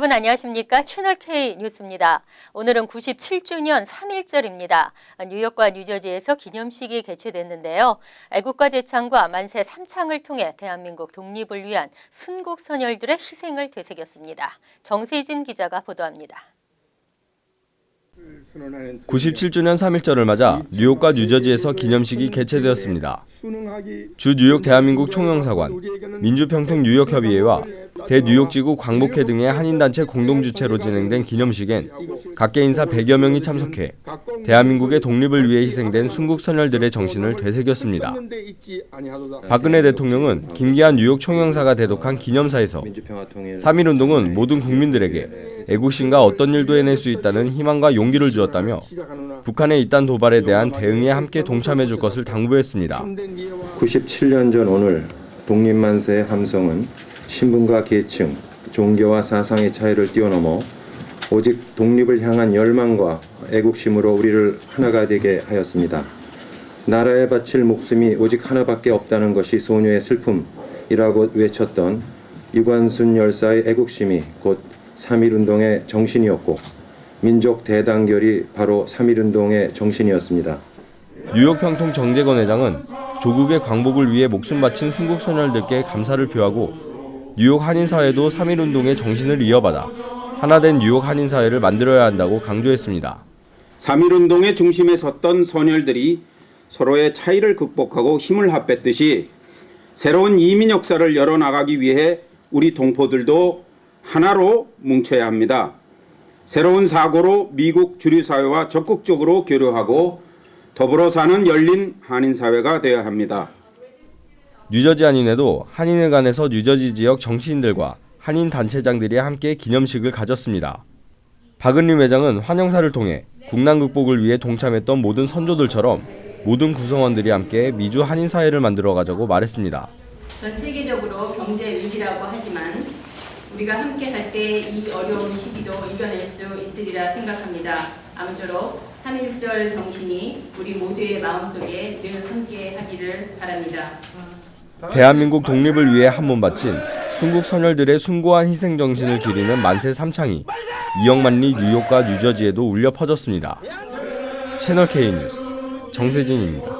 여러분 안녕하십니까? 채널 K 뉴스입니다. 오늘은 97주년 3.1절입니다. 뉴욕과 뉴저지에서 기념식이 개최됐는데요. 애국가 제창과 만세 3창을 통해 대한민국 독립을 위한 순국 선열들의 희생을 되새겼습니다. 정세진 기자가 보도합니다. 97주년 3.1절을 맞아 뉴욕과 뉴저지에서 기념식이 개최되었습니다. 주 뉴욕 대한민국 총영사관, 민주평통 뉴욕협의회와 대뉴욕지구 광복회 등의 한인단체 공동주최로 진행된 기념식엔 각계 인사 100여 명이 참석해 대한민국의 독립을 위해 희생된 순국 선열들의 정신을 되새겼습니다. 박근혜 대통령은 김기한 뉴욕 총영사가 대독한 기념사에서 3.1운동은 모든 국민들에게 애국심과 어떤 일도 해낼 수 있다는 희망과 용기를 주었다며 북한의 이딴 도발에 대한 대응에 함께 동참해 줄 것을 당부했습니다. 97년 전 오늘 독립만세의 함성은 신분과 계층, 종교와 사상의 차이를 뛰어넘어 오직 독립을 향한 열망과 애국심으로 우리를 하나가 되게 하였습니다. 나라에 바칠 목숨이 오직 하나밖에 없다는 것이 소녀의 슬픔이라고 외쳤던 유관순 열사의 애국심이 곧 3.1운동의 정신이었고 민족 대단결이 바로 3.1운동의 정신이었습니다. 뉴욕 평통 정재건 회장은 조국의 광복을 위해 목숨 바친 순국 선열들께 감사를 표하고 뉴욕 한인 사회도 3.1운동의 정신을 이어받아 하나된 뉴욕 한인 사회를 만들어야 한다고 강조했습니다. 3.1운동의 중심에 섰던 선열들이 서로의 차이를 극복하고 힘을 합했듯이 새로운 이민 역사를 열어나가기 위해 우리 동포들도 하나로 뭉쳐야 합니다. 새로운 사고로 미국 주류사회와 적극적으로 교류하고 더불어 사는 열린 한인사회가 되어야 합니다. 뉴저지 한인회도 한인회관에서 뉴저지 지역 정치인들과 한인 단체장들이 함께 기념식을 가졌습니다. 박은림 회장은 환영사를 통해 국난 극복을 위해 동참했던 모든 선조들처럼 모든 구성원들이 함께 미주 한인 사회를 만들어 가자고 말했습니다. 전 세계적으로 경제 위기라고 하지만 우리가 함께 할 때 이 어려운 시기도 이겨낼 수 있으리라 생각합니다. 아무쪼록 3.1절 정신이 우리 모두의 마음속에 늘 함께 하기를 바랍니다. 대한민국 독립을 위해 한몸 바친 순국 선열들의 숭고한 희생 정신을 기리는 만세 삼창이 이영만리 뉴욕과 뉴저지에도 울려 퍼졌습니다. 채널 K 뉴스 정세진입니다.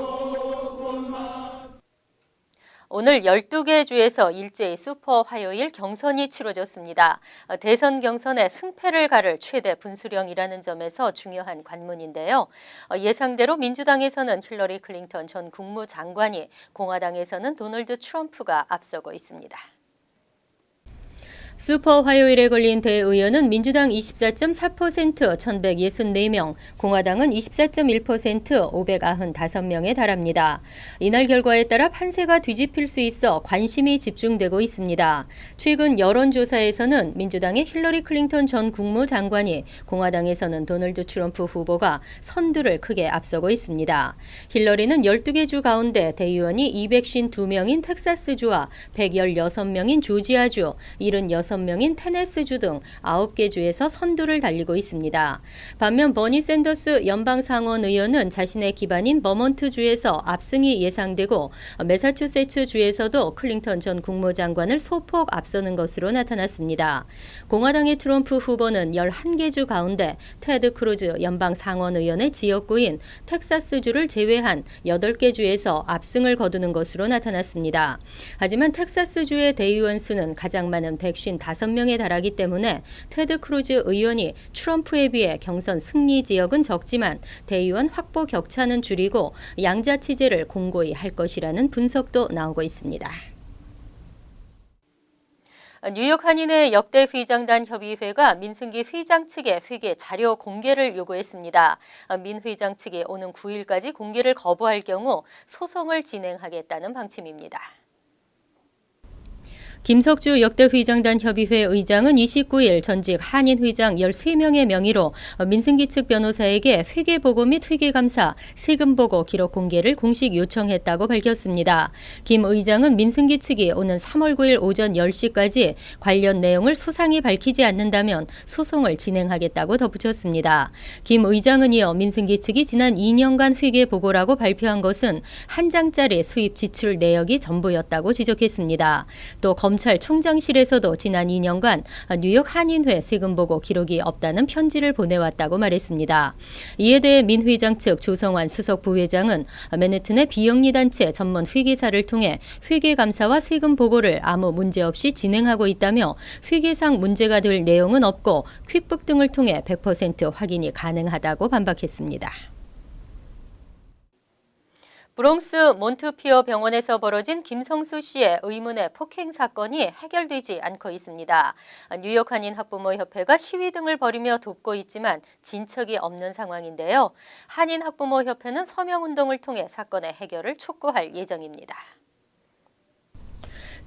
오늘 12개 주에서 일제히 슈퍼 화요일 경선이 치러졌습니다. 어, 대선 경선에 승패를 가를 최대 분수령이라는 점에서 중요한 관문인데요. 어, 예상대로 민주당에서는 힐러리 클린턴 전 국무장관이 공화당에서는 도널드 트럼프가 앞서고 있습니다. 슈퍼 화요일에 걸린 대의원은 민주당 24.4% 1164명, 공화당은 24.1% 595명에 달합니다. 이날 결과에 따라 판세가 뒤집힐 수 있어 관심이 집중되고 있습니다. 최근 여론조사에서는 민주당의 힐러리 클린턴 전 국무장관이 공화당에서는 도널드 트럼프 후보가 선두를 크게 앞서고 있습니다. 힐러리는 12개 주 가운데 대의원이 252명인 텍사스주와 116명인 조지아주, 76 6명인 테네스주 등 9개 주에서 선두를 달리고 있습니다. 반면 버니 샌더스 연방 상원 의원은 자신의 기반인 버몬트 주에서 압승이 예상되고 매사추세츠 주에서도 클링턴 전 국무장관을 소폭 앞서는 것으로 나타났습니다. 공화당의 트럼프 후보는 11개 주 가운데 테드 크루즈 연방 상원 의원의 지역구인 텍사스주를 제외한 8개 주에서 압승을 거두는 것으로 나타났습니다. 하지만 텍사스주의 대의원 수는 가장 많은 150 55명에 달하기 때문에 테드 크루즈 의원이 트럼프에 비해 경선 승리 지역은 적지만 대의원 확보 격차는 줄이고 양자 체제를 공고히 할 것이라는 분석도 나오고 있습니다. 뉴욕 한인회 역대 회장단 협의회가 민승기 회장 측에 회계 자료 공개를 요구했습니다. 민 회장 측이 오는 9일까지 공개를 거부할 경우 소송을 진행하겠다는 방침입니다. 김석주 역대 회장단 협의회 의장은 29일 전직 한인 회장 13명의 명의로 민승기 측 변호사에게 회계 보고 및 회계 감사, 세금 보고 기록 공개를 공식 요청했다고 밝혔습니다. 김 의장은 민승기 측이 오는 3월 9일 오전 10시까지 관련 내용을 소상히 밝히지 않는다면 소송을 진행하겠다고 덧붙였습니다. 김 의장은 이어 민승기 측이 지난 2년간 회계 보고라고 발표한 것은 한 장짜리 수입 지출 내역이 전부였다고 지적했습니다. 또 검 찰총장실에서도 지난 2년간 뉴욕 한인회 세금 보고 기록이 없다는 편지를 보내왔다고 말했습니다. 이에 대해 민 회장 측 조성환 수석 부회장은 맨해튼의 비영리 단체 전문 회계사를 통해 회계 감사와 세금 보고를 아무 문제 없이 진행하고 있다며 회계상 문제가 될 내용은 없고 퀵북 등을 통해 100% 확인이 가능하다고 반박했습니다. 브롱스 몬트피어 병원에서 벌어진 김성수 씨의 의문의 폭행 사건이 해결되지 않고 있습니다. 뉴욕 한인 학부모 협회가 시위 등을 벌이며 돕고 있지만 진척이 없는 상황인데요. 한인 학부모 협회는 서명 운동을 통해 사건의 해결을 촉구할 예정입니다.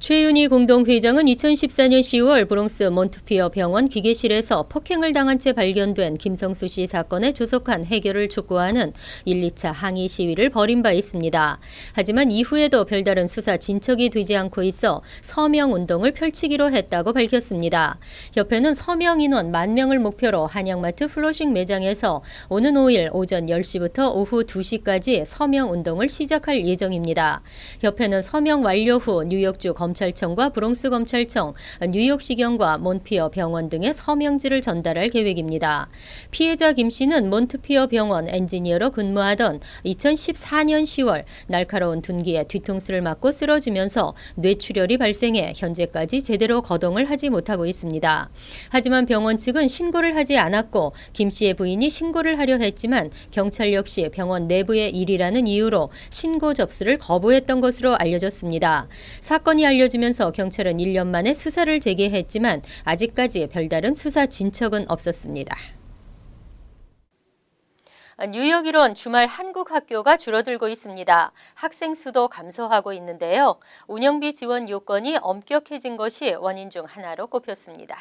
최윤희 공동회장은 2014년 10월 브롱스 몬트피어 병원 기계실에서 폭행을 당한 채 발견된 김성수 씨 사건에 조속한 해결을 촉구하는 1, 2차 항의 시위를 벌인 바 있습니다. 하지만 이후에도 별다른 수사 진척이 되지 않고 있어 서명 운동을 펼치기로 했다고 밝혔습니다. 협회는 서명 인원 만 명을 목표로 한양마트 플로싱 매장에서 오는 5일 오전 10시부터 오후 2시까지 서명 운동을 시작할 예정입니다. 협회는 서명 완료 후 뉴욕주 검 찰청과 브롱스 검찰청, 뉴욕시경과 몬피어 병원 등의 서명지를 전달할 계획입니다. 피해자 김 씨는 몬트피어 병원 엔지니어로 근무하던 2014년 10월 날카로운 둔기에 뒤통수를 맞고 쓰러지면서 뇌출혈이 발생해 현재까지 제대로 거동을 하지 못하고 있습니다. 하지만 병원 측은 신고를 하지 않았고 김 씨의 부인이 신고를 하려 했지만 경찰 역시 병원 내부의 일이라는 이유로 신고 접수를 거부했던 것으로 알려졌습니다. 사건이 알려지면서 경찰은 1년 만에 수사를 재개했지만 아직까지 별다른 수사 진척은 없었습니다. 뉴욕 일원 주말 한국 학교가 줄어들고 있습니다. 학생 수도 감소하고 있는데요. 운영비 지원 요건이 엄격해진 것이 원인 중 하나로 꼽혔습니다.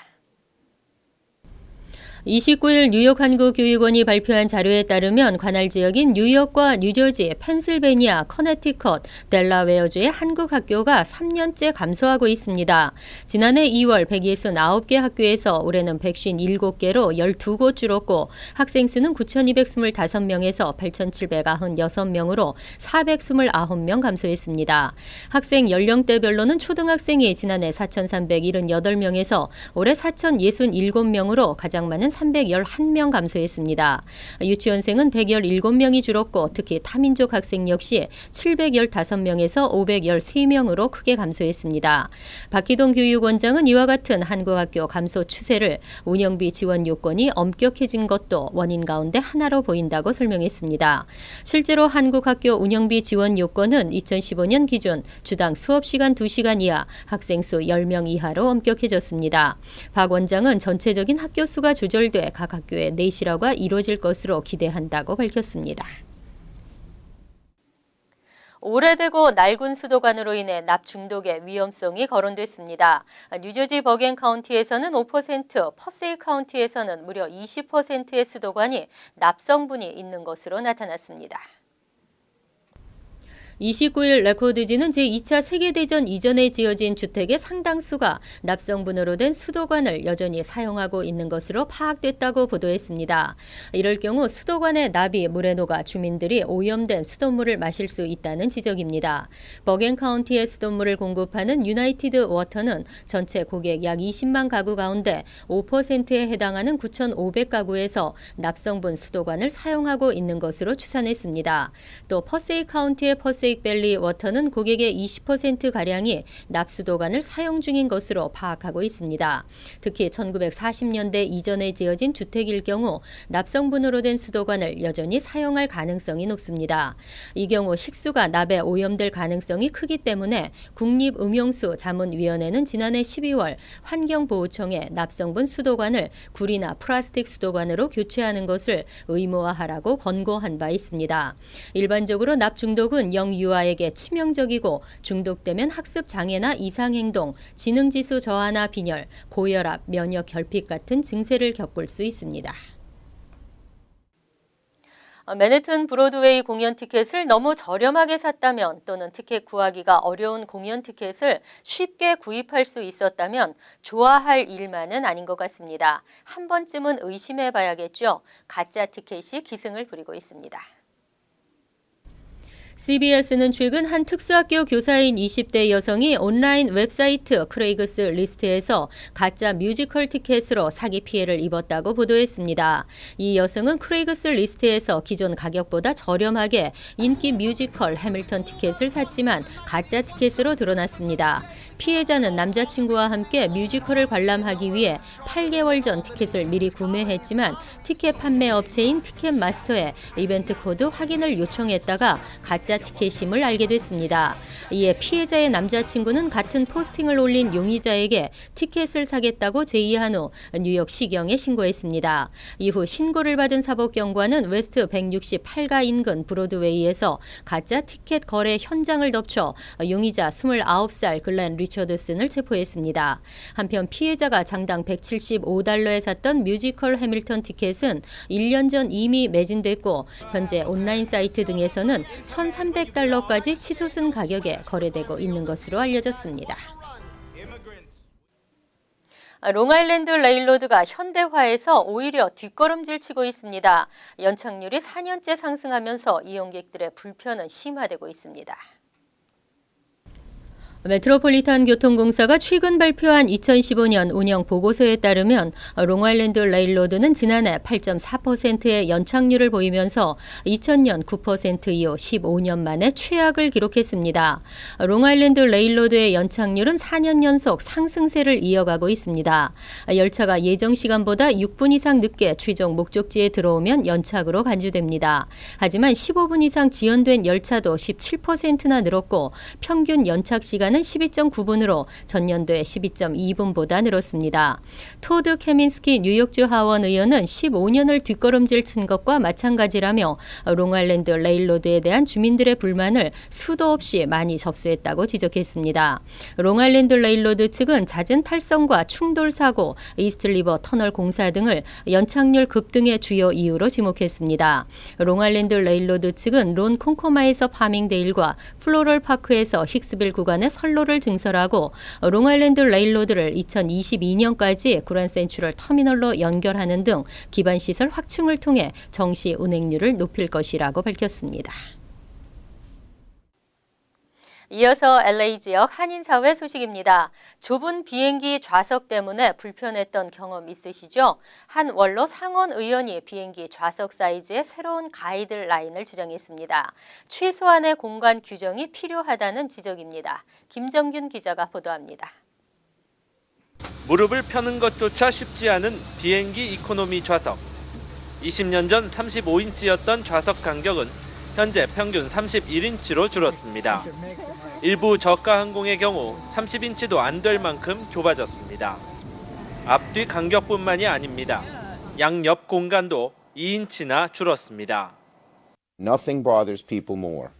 29일 뉴욕 한국교육원이 발표한 자료에 따르면 관할 지역인 뉴욕과 뉴저지, 펜실베니아, 커네티컷, 델라웨어주의 한국 학교가 3년째 감소하고 있습니다. 지난해 2월 169개 학교에서 올해는 157개로 12곳 줄었고 학생 수는 9,225명에서 8,796명으로 429명 감소했습니다. 학생 연령대별로는 초등학생이 지난해 4,378명에서 올해 4,067명으로 가장 많은 311명 감소했습니다. 유치원생은 117명이 줄었고 특히 타민족 학생 역시 715명에서 513명으로 크게 감소했습니다. 박기동 교육원장은 이와 같은 한국학교 감소 추세를 운영비 지원 요건이 엄격해진 것도 원인 가운데 하나로 보인다고 설명했습니다. 실제로 한국학교 운영비 지원 요건은 2015년 기준 주당 수업시간 2시간 이하, 학생 수 10명 이하로 엄격해졌습니다. 박 원장은 전체적인 학교 수가 조절 돼 각 학교의 내실화가 이루어질 것으로 기대한다고 밝혔습니다. 오래되고 낡은 수도관으로 인해 납 중독의 위험성이 거론됐습니다. 뉴저지 버겐 카운티에서는 5%, 퍼세이 카운티에서는 무려 20%의 수도관이 납 성분이 있는 것으로 나타났습니다. 29일 레코드지는 제2차 세계대전 이전에 지어진 주택의 상당수가 납성분으로 된 수도관을 여전히 사용하고 있는 것으로 파악됐다고 보도했습니다. 이럴 경우 수도관의 납이 물에 녹아 주민들이 오염된 수돗물을 마실 수 있다는 지적입니다. 버겐 카운티의 수돗물을 공급하는 유나이티드 워터는 전체 고객 약 20만 가구 가운데 5%에 해당하는 9,500가구에서 납성분 수도관을 사용하고 있는 것으로 추산했습니다. 또 퍼세이 카운티의 퍼세이 밸리 워터는 고객의 20%가량이 납수도관을 사용 중인 것으로 파악하고 있습니다. 특히 1940년대 이전에 지어진 주택일 경우 납성분으로 된 수도관을 여전히 사용할 가능성이 높습니다. 이 경우 식수가 납에 오염될 가능성이 크기 때문에 국립음용수 자문위원회는 지난해 12월 환경보호청에 납성분 수도관을 구리나 플라스틱 수도관으로 교체하는 것을 의무화하라고 권고한 바 있습니다. 일반적으로 납 중독은 영 유아에게 치명적이고 중독되면 학습 장애나 이상 행동, 지능 지수 저하나 빈혈, 고혈압, 면역 결핍 같은 증세를 겪을 수 있습니다. 맨해튼 브로드웨이 공연 티켓을 너무 저렴하게 샀다면 또는 티켓 구하기가 어려운 공연 티켓을 쉽게 구입할 수 있었다면 좋아할 일만은 아닌 것 같습니다. 한 번쯤은 의심해 봐야겠죠. 가짜 티켓이 기승을 부리고 있습니다. CBS는 최근 한 특수학교 교사인 20대 여성이 온라인 웹사이트 크레이그스 리스트에서 가짜 뮤지컬 티켓으로 사기 피해를 입었다고 보도했습니다. 이 여성은 크레이그스 리스트에서 기존 가격보다 저렴하게 인기 뮤지컬 해밀턴 티켓을 샀지만 가짜 티켓으로 드러났습니다. 피해자는 남자친구와 함께 뮤지컬을 관람하기 위해 8개월 전 티켓을 미리 구매했지만 티켓 판매 업체인 티켓마스터에 이벤트 코드 확인을 요청했다가 가짜 티켓임을 알게 됐습니다. 이에 피해자의 남자친구는 같은 포스팅을 올린 용의자에게 티켓을 사겠다고 제의한 후 뉴욕 시경에 신고했습니다. 이후 신고를 받은 사법경관은 웨스트 168가 인근 브로드웨이에서 가짜 티켓 거래 현장을 덮쳐 용의자 29살 글렌 리처드슨을 체포했습니다. 한편 피해자가 장당 175달러에 샀던 뮤지컬 해밀턴 티켓은 1년 전 이미 매진됐고 현재 온라인 사이트 등에서는 1,300달러까지 치솟은 가격에 거래되고 있는 것으로 알려졌습니다. 롱아일랜드 레일로드가 현대화해서 오히려 뒷걸음질 치고 있습니다. 연착률이 4년째 상승하면서 이용객들의 불편은 심화되고 있습니다. 메트로폴리탄 교통공사가 최근 발표한 2015년 운영 보고서에 따르면 롱아일랜드 레일로드는 지난해 8.4%의 연착률을 보이면서 2000년 9% 이후 15년 만에 최악을 기록했습니다. 롱아일랜드 레일로드의 연착률은 4년 연속 상승세를 이어가고 있습니다. 열차가 예정 시간보다 6분 이상 늦게 최종 목적지에 들어오면 연착으로 간주됩니다. 하지만 15분 이상 지연된 열차도 17%나 늘었고 평균 연착 시간 시간은 12.9분으로 전년도의 12.2분보다 늘었습니다. 토드 케민스키 뉴욕주 하원 의원은 15년을 뒷걸음질 친 것과 마찬가지라며 롱아일랜드 레일로드에 대한 주민들의 불만을 수도 없이 많이 접수했다고 지적했습니다. 롱아일랜드 레일로드 측은 잦은 탈선과 충돌 사고, 이스트리버 터널 공사 등을 연착률 급등의 주요 이유로 지목했습니다. 롱아일랜드 레일로드 측은 론 콩코마에서 파밍데일과 플로럴 파크에서 힉스빌 구간의 선로를 증설하고 롱아일랜드 레일로드를 2022년까지 그랜 센츄럴 터미널로 연결하는 등 기반 시설 확충을 통해 정시 운행률을 높일 것이라고 밝혔습니다. 이어서 LA 지역 한인사회 소식입니다. 좁은 비행기 좌석 때문에 불편했던 경험 있으시죠? 한 원로 상원 의원이 비행기 좌석 사이즈의 새로운 가이드 라인을 주장했습니다. 최소한의 공간 규정이 필요하다는 지적입니다. 김정균 기자가 보도합니다. 무릎을 펴는 것조차 쉽지 않은 비행기 이코노미 좌석. 20년 전 35인치였던 좌석 간격은 현재 평균 31인치로 줄었습니다. 일부 저가 항공의 경우 30인치도 안 될 만큼 좁아졌습니다. 앞뒤 간격뿐만이 아닙니다. 양옆 공간도 2인치나 줄었습니다. Nothing bothers people more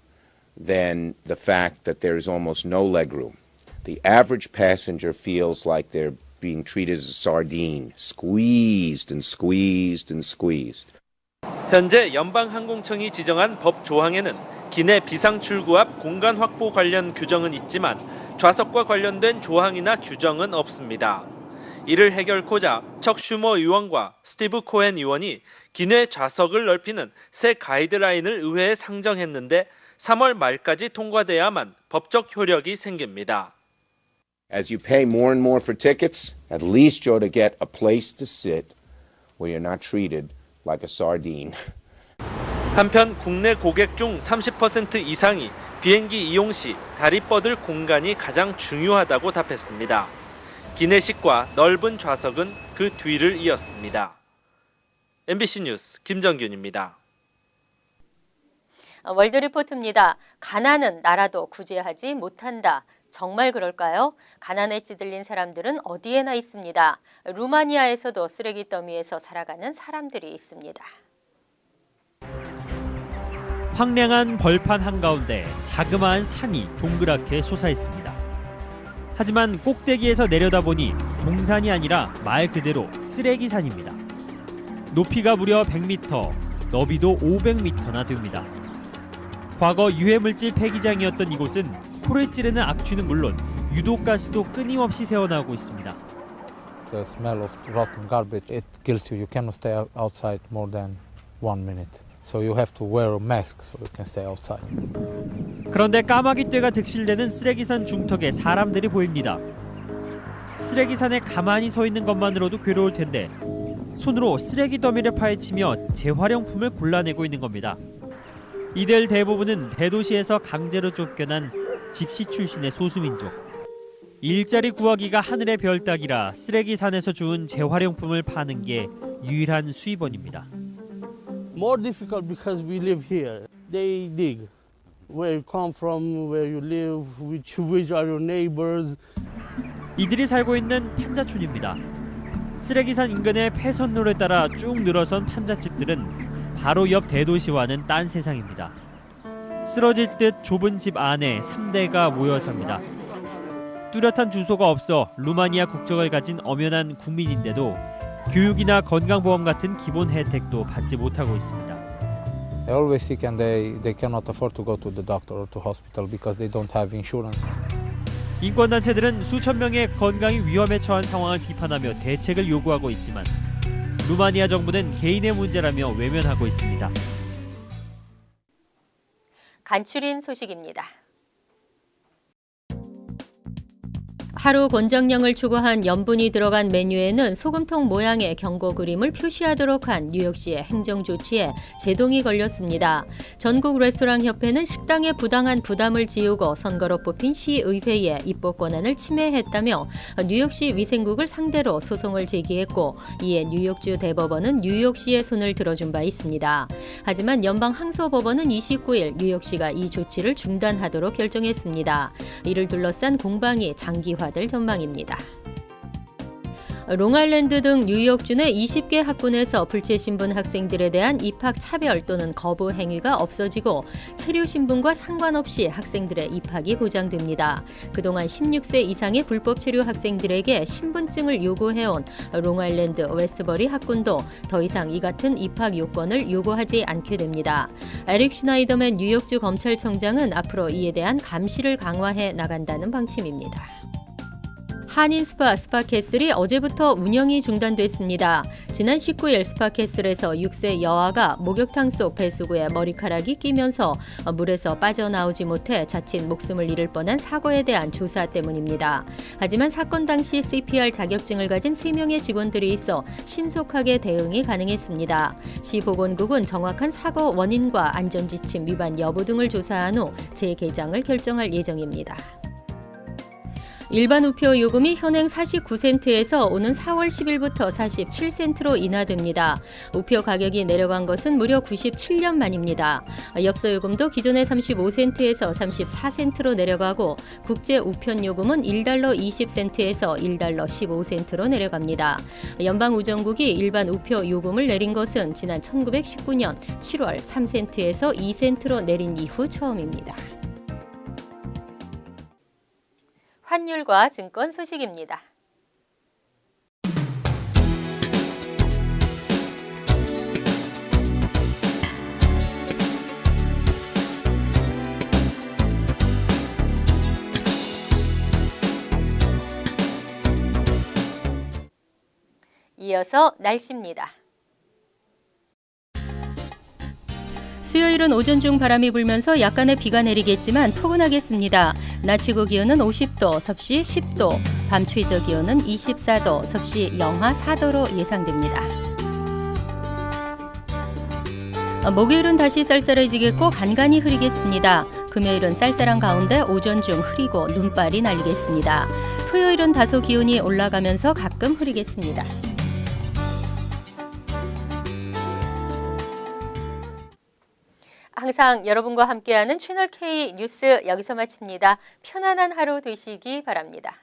than the fact that there is almost no legroom. The average passenger feels like they're being treated as a sardine, squeezed and squeezed and squeezed. 현재 연방항공청이 지정한 법 조항에는 기내 비상 출구 앞 공간 확보 관련 규정은 있지만 좌석과 관련된 조항이나 규정은 없습니다. 이를 해결코자 척 슈머 의원과 스티브 코헨 의원이 기내 좌석을 넓히는 새 가이드라인을 의회에 상정했는데 3월 말까지 통과돼야만 법적 효력이 생깁니다. As you pay more and more for tickets, at least you ought to get a place to sit where you're not treated like a sardine. 한편 국내 고객 중 30% 이상이 비행기 이용 시 다리 뻗을 공간이 가장 중요하다고 답했습니다. 기내식과 넓은 좌석은 그 뒤를 이었습니다. MBC 뉴스 김정균입니다. 월드 리포트입니다. 가난은 나라도 구제하지 못한다. 정말 그럴까요? 가난에 찌들린 사람들은 어디에나 있습니다. 루마니아에서도 쓰레기 더미에서 살아가는 사람들이 있습니다. 황량한 벌판 한가운데 자그마한 산이 동그랗게 솟아있습니다. 하지만 꼭대기에서 내려다보니 동산이 아니라 말 그대로 쓰레기 산입니다. 높이가 무려 100m, 너비도 500m나 됩니다. 과거 유해물질 폐기장이었던 이곳은 코를 찌르는 악취는 물론 유독가스도 끊임없이 새어나오고 있습니다. the smell of rotten garbage it kills you you cannot stay out- outside more than one minute So you have to wear a mask so you can stay outside. 그런데 까마귀 떼가 득실되는 쓰레기산 중턱에 사람들이 보입니다. 쓰레기산에 가만히 서 있는 것만으로도 괴로울 텐데 손으로 쓰레기 더미를 파헤치며 재활용품을 골라내고 있는 겁니다. 이들 대부분은 대도시에서 강제로 쫓겨난 집시 출신의 소수민족. 일자리 구하기가 하늘의 별 따기라 쓰레기 산에서 주운 재활용품을 파는 게 유일한 수입원입니다. more difficult because we live here. They dig where you come from, where you live, which which are your neighbors. 이들이 살고 있는 판자촌입니다. 쓰레기산 인근의 폐선로를 따라 쭉 늘어선 판자집들은 바로 옆 대도시와는 딴 세상입니다. 쓰러질 듯 좁은 집 안에 3대가 모여 삽니다. 뚜렷한 주소가 없어 루마니아 국적을 가진 엄연한 국민인데도 교육이나 건강보험 같은 기본 혜택도 받지 못하고 있습니다. They're always sick and they, they cannot afford to go to the doctor or to hospital because they don't have insurance. 인권 단체들은 수천 명의 건강이 위험에 처한 상황을 비판하며 대책을 요구하고 있지만 루마니아 정부는 개인의 문제라며 외면하고 있습니다. 간추린 소식입니다. 하루 권장량을 초과한 염분이 들어간 메뉴에는 소금통 모양의 경고 그림을 표시하도록 한 뉴욕시의 행정 조치에 제동이 걸렸습니다. 전국 레스토랑 협회는 식당의 부당한 부담을 지우고 선거로 뽑힌 시의회의 입법 권한을 침해했다며 뉴욕시 위생국을 상대로 소송을 제기했고 이에 뉴욕주 대법원은 뉴욕시의 손을 들어준 바 있습니다. 하지만 연방 항소법원은 29일 뉴욕시가 이 조치를 중단하도록 결정했습니다. 이를 둘러싼 공방이 장기화 될 전망입니다. 롱아일랜드 등 뉴욕주 내 20개 학군에서 불체 신분 학생들에 대한 입학 차별 또는 거부 행위가 없어지고 체류 신분과 상관없이 학생들의 입학이 보장됩니다. 그동안 16세 이상의 불법 체류 학생들에게 신분증을 요구해온 롱아일랜드 웨스트버리 학군도 더 이상 이 같은 입학 요건을 요구하지 않게 됩니다. 에릭 슈나이더맨 뉴욕주 검찰청장은 앞으로 이에 대한 감시를 강화해 나간다는 방침입니다. 한인 스파 스파캐슬이 어제부터 운영이 중단됐습니다. 지난 19일 스파캐슬에서 6세 여아가 목욕탕 속 배수구에 머리카락이 끼면서 물에서 빠져나오지 못해 자칫 목숨을 잃을 뻔한 사고에 대한 조사 때문입니다. 하지만 사건 당시 CPR 자격증을 가진 3명의 직원들이 있어 신속하게 대응이 가능했습니다. 시 보건국은 정확한 사고 원인과 안전지침 위반 여부 등을 조사한 후 재개장을 결정할 예정입니다. 일반 우표 요금이 현행 49센트에서 오는 4월 10일부터 47센트로 인하됩니다. 우표 가격이 내려간 것은 무려 97년 만입니다. 엽서 요금도 기존의 35센트에서 34센트로 내려가고 국제 우편 요금은 1달러 20센트에서 1달러 15센트로 내려갑니다. 연방 우정국이 일반 우표 요금을 내린 것은 지난 1919년 7월 3센트에서 2센트로 내린 이후 처음입니다. 환율과 증권 소식입니다. 이어서 날씨입니다. 수요일은 오전 중 바람이 불면서 약간의 비가 내리겠지만 포근하겠습니다. 낮 최고 기온은 50도, 섭씨 10도, 밤 최저 기온은 24도, 섭씨 영하 4도로 예상됩니다. 어, 목요일은 다시 쌀쌀해지겠고 간간히 흐리겠습니다. 금요일은 쌀쌀한 가운데 오전 중 흐리고 눈발이 날리겠습니다. 토요일은 다소 기온이 올라가면서 가끔 흐리겠습니다. 항상 여러분과 함께하는 채널 K 뉴스 여기서 마칩니다. 편안한 하루 되시기 바랍니다.